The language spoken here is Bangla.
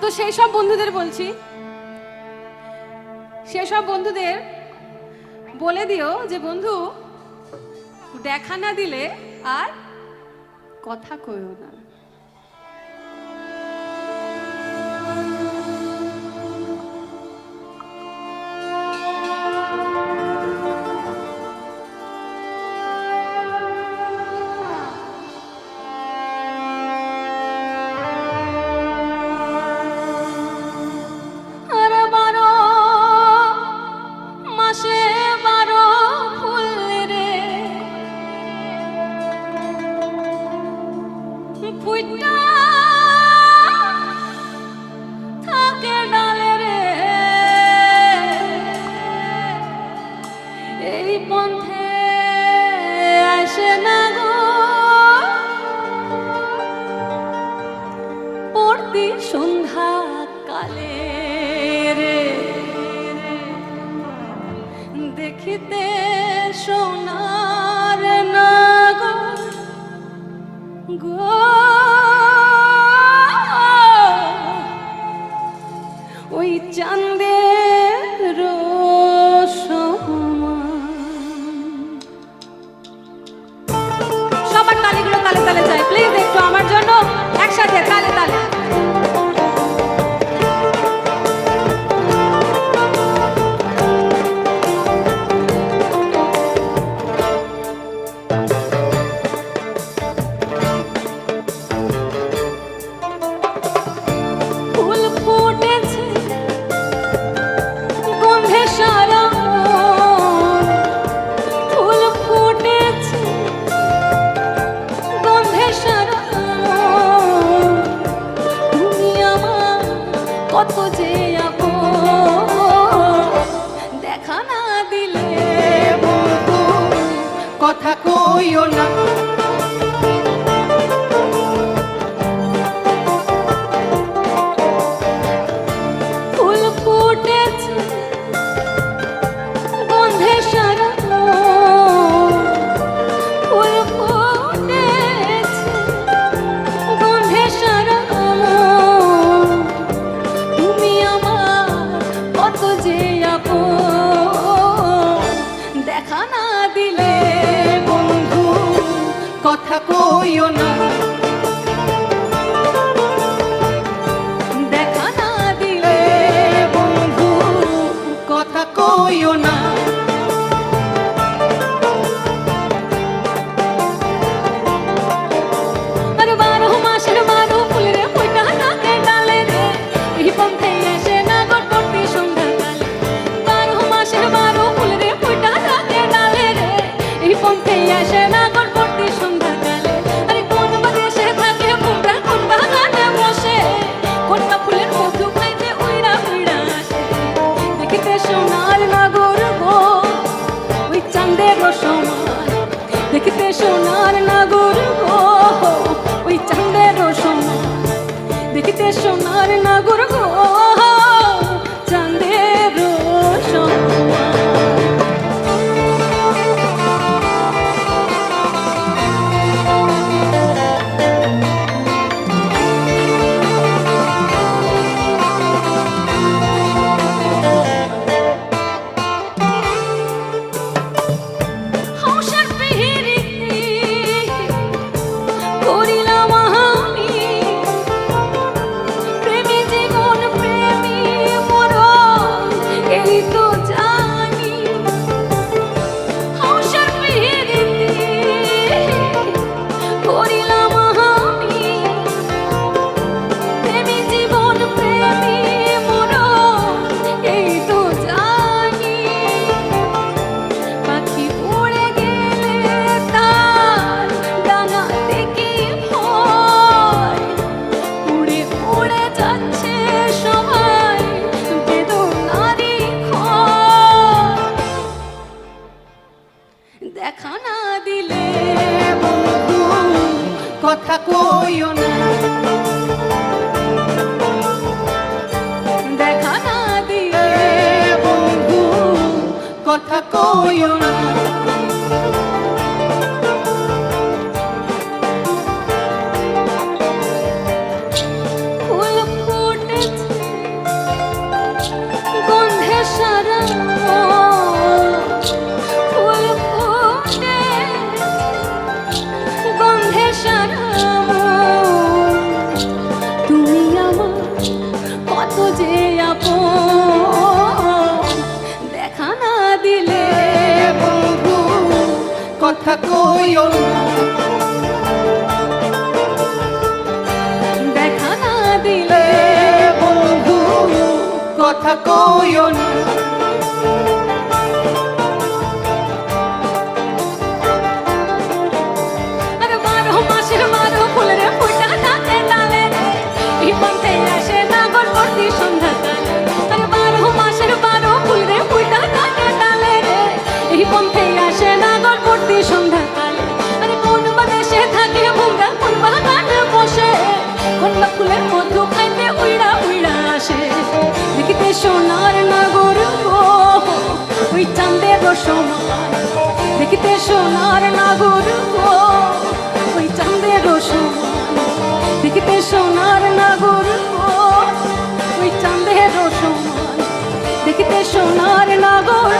তো সেই সব বন্ধুদের বলছি। সেই সব বন্ধুদের বলে দিও যে, বন্ধু, দেখা না দিলে আর কথা কইও না। পন্থে আসে না গো। পড়তি সন্ধ্যা কালে রে দেখিতে সোনার না গো গো না you're not. দেখতে সোনার নাগর গো। ওই চাঁদের সময় দেখতে সোনার নাগর গো। ওই চাঁদের সময় দেখতে সোনার নাগর কইও না। দেখা না দিয়ে বন্ধু কথা কইও না। কথা কইও না। দেখা না দিলে বন্ধু কথা কইও না। সমান দেখিতে সোনার নাগর ওই চাঁদের সমান দেখিতে সোনার নাগর ওই চাঁদের সমান দেখিতে সোনার নাগর